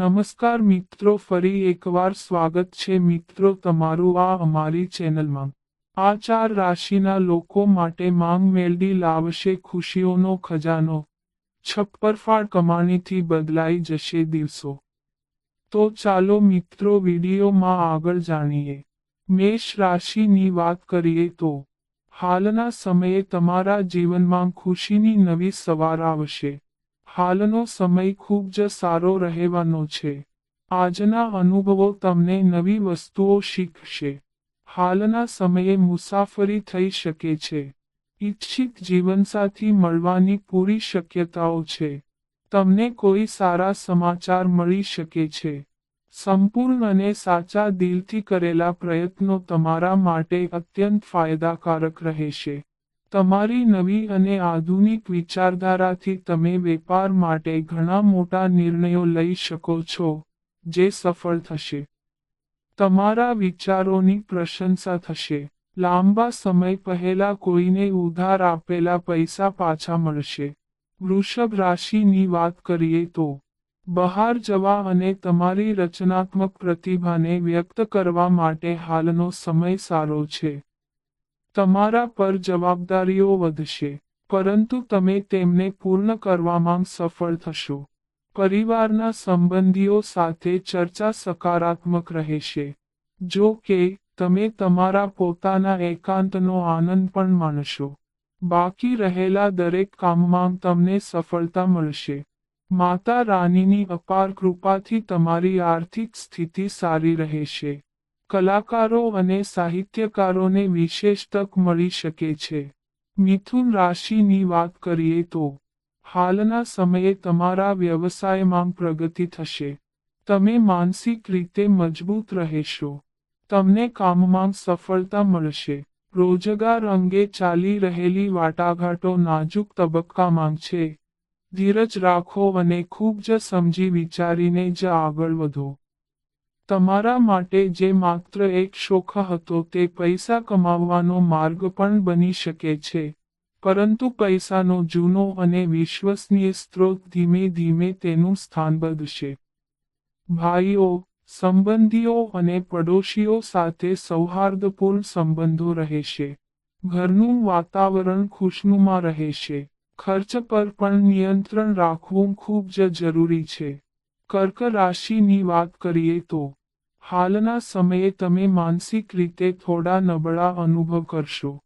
નમસ્કાર મિત્રો, ફરી એકવાર સ્વાગત છે મિત્રો તમારું આ અમારી ચેનલમાં. આ ચાર રાશિના લોકો માટે માંગ મેળવી લાવશે, ખુશીઓનો ખજાનો. છપ્પરફાળ કમાણીથી બદલાઈ જશે દિવસો. તો ચાલો મિત્રો, વિડીયોમાં આગળ જાણીએ. મેષ રાશિની વાત કરીએ તો, હાલના સમયે તમારા જીવનમાં ખુશીની નવી સવાર આવશે. હાલનો સમય ખૂબ જ સારો રહેવાનો છે. આજના અનુભવો તમને નવી વસ્તુઓ શીખશે. હાલના સમયે મુસાફરી થઈ શકે છે. ઈચ્છિત જીવનસાથી મળવાની પૂરી શક્યતાઓ છે. તમને કોઈ સારા સમાચાર મળી શકે છે. સંપૂર્ણ અને સાચા દિલથી કરેલા પ્રયત્નો તમારા માટે અત્યંત ફાયદાકારક રહેશે. તમારી નવી અને આધુનિક વિચારધારાથી તમે વેપાર માટે ઘણા મોટા નિર્ણયો લઈ શકો છો, જે સફળ થશે. તમારા વિચારોની પ્રશંસા થશે. લાંબા સમય પહેલા કોઈને ઉધાર આપેલા પૈસા પાછા મળશે. વૃષભ રાશિની વાત કરીએ તો, બહાર જવા અને તમારી રચનાત્મક પ્રતિભાને વ્યક્ત કરવા માટે હાલનો સમય સારો છે. તમારા પર જવાબદારીઓ વધશે, પરંતુ તમે તેમને પૂર્ણ કરવામાં સફળ થશો. પરિવારના સંબંધીઓ સાથે ચર્ચા સકારાત્મક રહેશે. જો કે, તમે તમારા પોતાના એકાંતનો આનંદ પણ માણશો. બાકી રહેલા દરેક કામમાં તમને સફળતા મળશે. માતા રાનીની અપાર કૃપાથી તમારી આર્થિક સ્થિતિ સારી રહેશે. કલાકારો અને સાહિત્યકારોને વિશેષ તક મળી શકે છે. મિથુન રાશિની વાત કરીએ તો, હાલના સમયે તમારા વ્યવસાયમાં પ્રગતિ થશે. તમે માનસિક રીતે મજબૂત રહેશો. તમને કામમાં સફળતા મળશે. રોજગાર અંગે ચાલી રહેલી વાટાઘાટો નાજુક તબક્કામાં છે. ધીરજ રાખો અને ખૂબ જ સમજી વિચારીને જ આગળ વધો. તમારા માટે જે માત્ર એક શોખ હતો તે પૈસા કમાવવાનો માર્ગ પણ બની શકે છે. પરંતુ પૈસાનો જૂનો અને વિશ્વસનીય સ્ત્રોત ધીમે ધીમે તેનું સ્થાન બદલશે. ભાઈઓ, સંબંધીઓ અને પડોશીઓ સાથે સૌહાર્દપૂર્ણ સંબંધો રહેશે. ઘરનું વાતાવરણ ખુશનુમા રહેશે. ખર્ચ પર પણ નિયંત્રણ રાખવું ખૂબ જ જરૂરી છે. કર્ક રાશિની વાત કરીએ તો હાલના સમયે તમે માનસિક રીતે થોડા નબળા અનુભવ કરશો.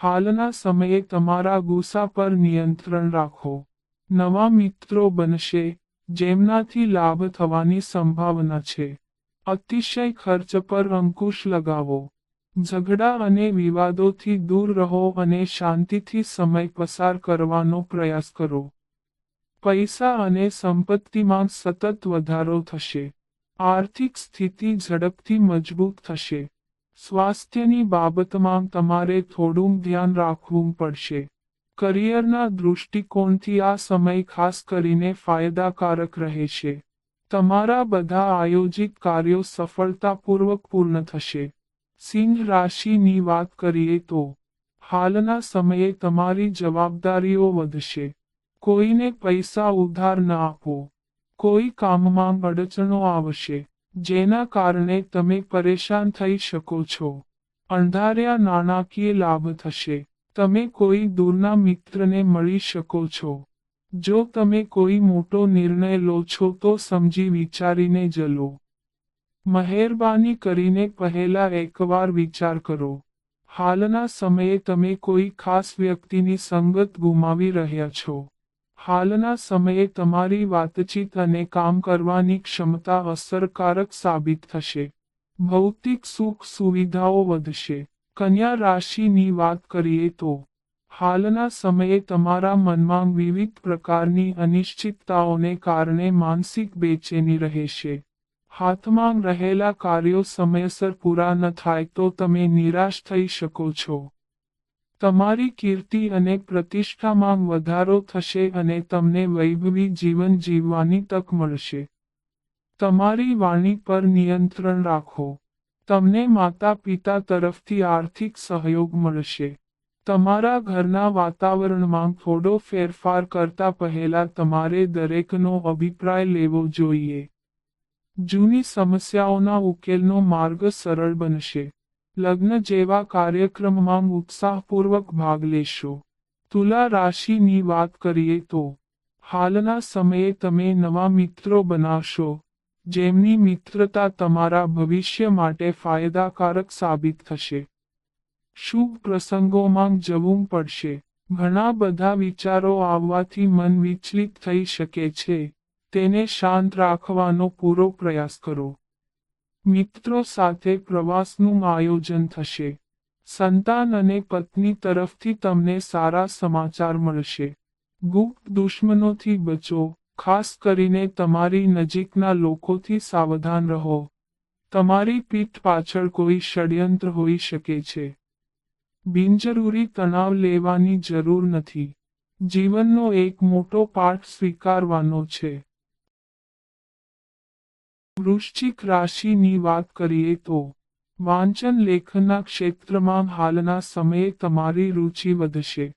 હાલના સમયે તમારા ગુસ્સા પર નિયંત્રણ રાખો. નવા મિત્રો બનશે, જેમનાથી લાભ થવાની સંભાવના છે. અતિશય ખર્ચ પર અંકુશ લગાવો. ઝઘડા અને વિવાદોથી દૂર રહો અને શાંતિથી સમય પસાર કરવાનો પ્રયાસ કરો. પૈસા અને સંપત્તિમાં સતત વધારો થશે. આર્થિક સ્થિતિ ઝડપથી મજબૂત થશે. સ્વાસ્થ્યની બાબતમાં તમારે થોડું ધ્યાન રાખવું પડશે. કરિયરના દૃષ્ટિકોણથી આ સમય ખાસ કરીને ફાયદાકારક રહેશે. તમારા બધા આયોજિત કાર્યો સફળતાપૂર્વક પૂર્ણ થશે. સિંહ રાશિની વાત કરીએ તો, હાલના સમયે તમારી જવાબદારીઓ વધશે. કોઈને પૈસા ઉધાર ન આપો. કોઈ કામમાં અડચણો આવશે, જેના કારણે તમે પરેશાન થઈ શકો છો. અંધાર્યા નાણાકીય લાભ થશે. તમે કોઈ દૂરના મિત્રને મળી શકો છો. જો તમે કોઈ મોટો નિર્ણય લો છો તો સમજી વિચારીને જ લો મહેરબાની કરીને પહેલા એકવાર વિચાર કરો. હાલના સમયે તમે કોઈ ખાસ વ્યક્તિની સંગત ગુમાવી રહ્યા છો. હાલના સમયે તમારી વાતચીત અને કામ કરવાની ક્ષમતા અસરકારક સાબિત થશે. ભૌતિક સુખ સુવિધાઓ વધશે. કન્યા રાશિની વાત કરીએ તો, હાલના સમયે તમારા મનમાં વિવિધ પ્રકારની અનિશ્ચિતતાઓને કારણે માનસિક બેચેની રહેશે. હાથમાં રહેલા કાર્યો સમયસર પૂરા ન થાય તો તમે નિરાશ થઈ શકો છો. તમારી કીર્તિ અને પ્રતિષ્ઠામાં વધારો થશે અને તમને વૈભવી જીવન જીવવાની તક મળશે. તમારી વાણી પર નિયંત્રણ રાખો. તમને માતા પિતા તરફથી આર્થિક સહયોગ મળશે. તમારા ઘરના વાતાવરણમાં થોડો ફેરફાર કરતા પહેલા તમારે દરેકનો અભિપ્રાય લેવો જોઈએ. જૂની સમસ્યાઓના ઉકેલનો માર્ગ સરળ બનશે. લગ્ન જેવા કાર્યક્રમમાં ઉત્સાહપૂર્વક ભાગ લેશો. તુલા રાશિની વાત કરીએ તો, હાલના સમયે તમે નવા મિત્રો બનાવશો, જેમની મિત્રતા તમારા ભવિષ્ય માટે ફાયદાકારક સાબિત થશે. શુભ પ્રસંગોમાં જવું પડશે. ઘણા બધા વિચારો આવવાથી મન વિચલિત થઈ શકે છે. તેને શાંત રાખવાનો પૂરો પ્રયાસ કરો. મિત્રો સાથે પ્રવાસનું આયોજન થશે. સંતાન અને પત્ની તરફથી તમને સારા સમાચાર મળશે. ગુપ્ત દુશ્મનોથી બચો, ખાસ કરીને તમારી નજીકના લોકોથી સાવધાન રહો. તમારી પીઠ પાછળ કોઈ ષડયંત્ર હોઈ શકે છે. બિનજરૂરી તણાવ લેવાની જરૂર નથી. જીવનનો એક મોટો પાઠ સ્વીકારવાનો છે. વૃશ્ચિક રાશિની વાત કરીએ તો, વાંચન લેખનના ક્ષેત્રમાં હાલના સમયે તમારી રુચિ વધશે.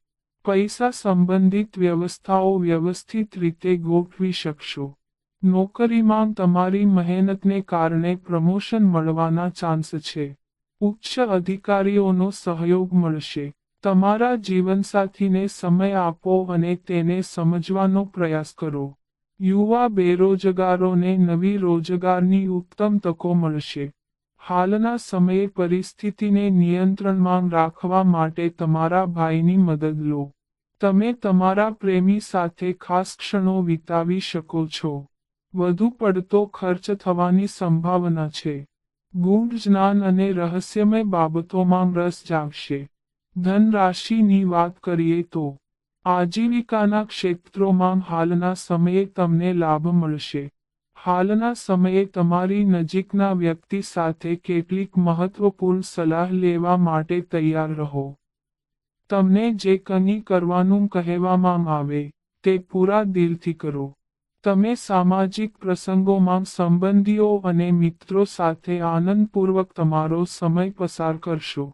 પૈસા સંબંધિત વ્યવસ્થાઓ વ્યવસ્થિત રીતે ગોઠવી શકશો. નોકરીમાં તમારી મહેનતને કારણે પ્રમોશન મળવાના ચાન્સ છે. ઉચ્ચ અધિકારીઓનો સહયોગ મળશે. તમારા જીવનસાથીને સમય આપો અને તેને સમજવાનો પ્રયાસ કરો. યુવા બેરોજગારોને નવી રોજગારની ઉત્તમ તકો મળશે. હાલના સમયે પરિસ્થિતિને નિયંત્રણમાં રાખવા માટે તમારા ભાઈની મદદ લો. તમે તમારા પ્રેમી સાથે ખાસ ક્ષણો વિતાવી શકો છો. વધુ પડતો ખર્ચ થવાની સંભાવના છે. ગુણ, જ્ઞાન અને રહસ્યમય બાબતોમાં રસ જાગશે. ધન રાશિની વાત કરીએ તો આજીવિકાના ક્ષેત્રોમાં હાલના સમયે તમને લાભ મળશે. હાલના સમયે તમારી નજીકના વ્યક્તિ સાથે કેટલીક મહત્વપૂર્ણ સલાહ લેવા માટે તૈયાર રહો. તમને જે કંઈ કરવાનું કહેવામાં આવે, તે પૂરા દિલથી કરો. તમે સામાજિક પ્રસંગોમાં સંબંધીઓ અને મિત્રો સાથે આનંદપૂર્વક તમારો સમય પસાર કરશો.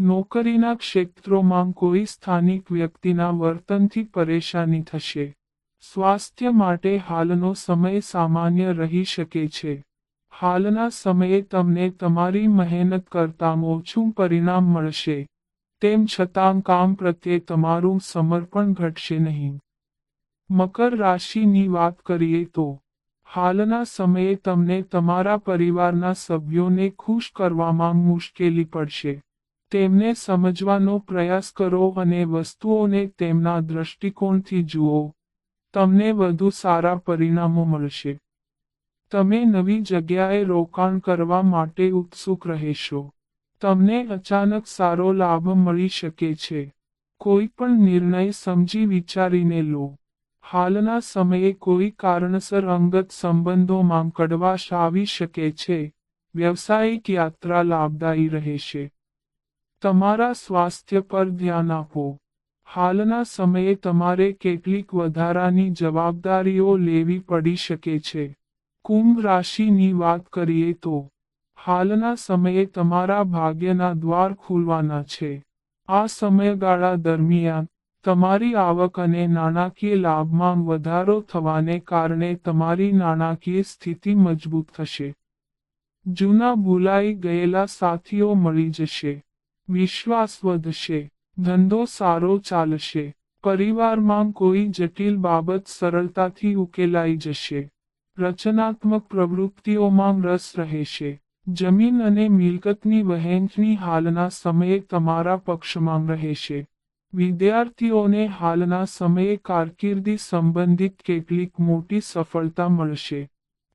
નોકરીના ક્ષેત્રોમાં કોઈ સ્થાનિક વ્યક્તિના વર્તનથી પરેશાની થશે. સ્વાસ્થ્ય માટે હાલનો સમય સામાન્ય રહી શકે છે. હાલના સમયે તમને તમારી મહેનત કરતાં ઓછું પરિણામ મળશે. તેમ છતાં કામ પ્રત્યે તમારું સમર્પણ ઘટશે નહીં. મકર રાશિની વાત કરીએ તો, હાલના સમયે તમને તમારા પરિવારના સભ્યોને ખુશ કરવામાં મુશ્કેલી પડશે. તેમને સમજવાનો પ્રયાસ કરો અને વસ્તુઓને તેમના દૃષ્ટિકોણથી જુઓ. તમને વધુ સારા પરિણામો મળશે. તમે નવી જગ્યાએ રોકાણ કરવા માટે ઉત્સુક રહેશો. તમને અચાનક સારો લાભ મળી શકે છે. કોઈ પણ નિર્ણય સમજી વિચારીને લો. હાલના સમયે કોઈ કારણસર અંગત સંબંધોમાં કડવાશ આવી શકે છે. વ્યવસાયિક યાત્રા લાભદાયી રહેશે. તમારા સ્વાસ્થ્ય પર ધ્યાન આપો. હાલના સમયે તમારે કેટલીક વધારાની જવાબદારીઓ લેવી પડી શકે છે. કુંભ રાશિની વાત કરીએ તો, હાલના સમયે તમારા ભાગ્યના દ્વાર ખુલવાના છે. આ સમયગાળા દરમિયાન, તમારી આવક અને નાણાકીય લાભમાં વધારો થવાને કારણે તમારી નાણાકીય સ્થિતિ મજબૂત થશે. જૂના ભૂલાઈ ગયેલા સાથીઓ મળી જશે. વિશ્વાસ વધશે ધંધો સારો ચાલશે, પરિવારમાં કોઈ જટિલ બાબત સરળતાથી ઉકેલાઈ જશે, રચનાત્મક પ્રવૃત્તિઓમાં રસ રહેશે, જમીન અને મિલકતની વહેંચણી હાલના સમયે તમારા પક્ષમાં રહેશે, વિદ્યાર્થીઓને હાલના સમયે કારકિર્દી સંબંધિત કેટલીક મોટી સફળતા મળશે,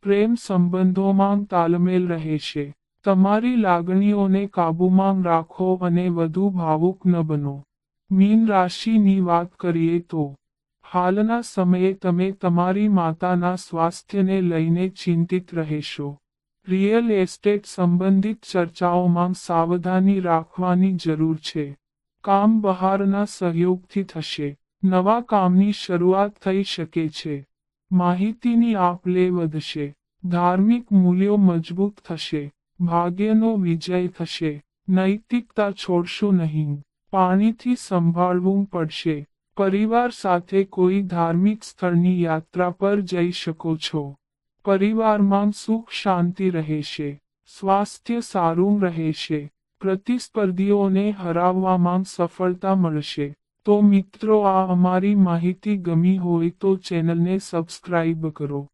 પ્રેમ સંબંધોમાં તાલમેલ રહેશે. તમારી લાગણીઓને કાબૂમાં રાખો અને વધુ ભાવુક ન બનો. મીન રાશિની વાત કરીએ તો, હાલના સમયે તમે તમારી માતાના સ્વાસ્થ્યને લઈને ચિંતિત રહેશો. રિયલ એસ્ટેટ સંબંધિત ચર્ચાઓમાં સાવધાની રાખવાની જરૂર છે. કામ બહારના સહયોગથી થશે. નવા કામની શરૂઆત થઈ શકે છે. માહિતીની આપ લે વધશે. ધાર્મિક મૂલ્યો મજબૂત થશે. ભાગ્યનો વિજય થશે. નૈતિકતા છોડશો નહીં. પાણીથી સંભાળવું પડશે. પરિવાર સાથે કોઈ ધાર્મિક સ્થળની યાત્રા પર જઈ શકો છો. પરિવારમાં સુખ શાંતિ રહેશે. સ્વાસ્થ્ય સારું રહેશે. પ્રતિસ્પર્ધીઓને હરાવવામાં સફળતા મળશે. તો મિત્રો, આ અમારી માહિતી ગમી હોય તો ચેનલને સબસ્ક્રાઇબ કરો.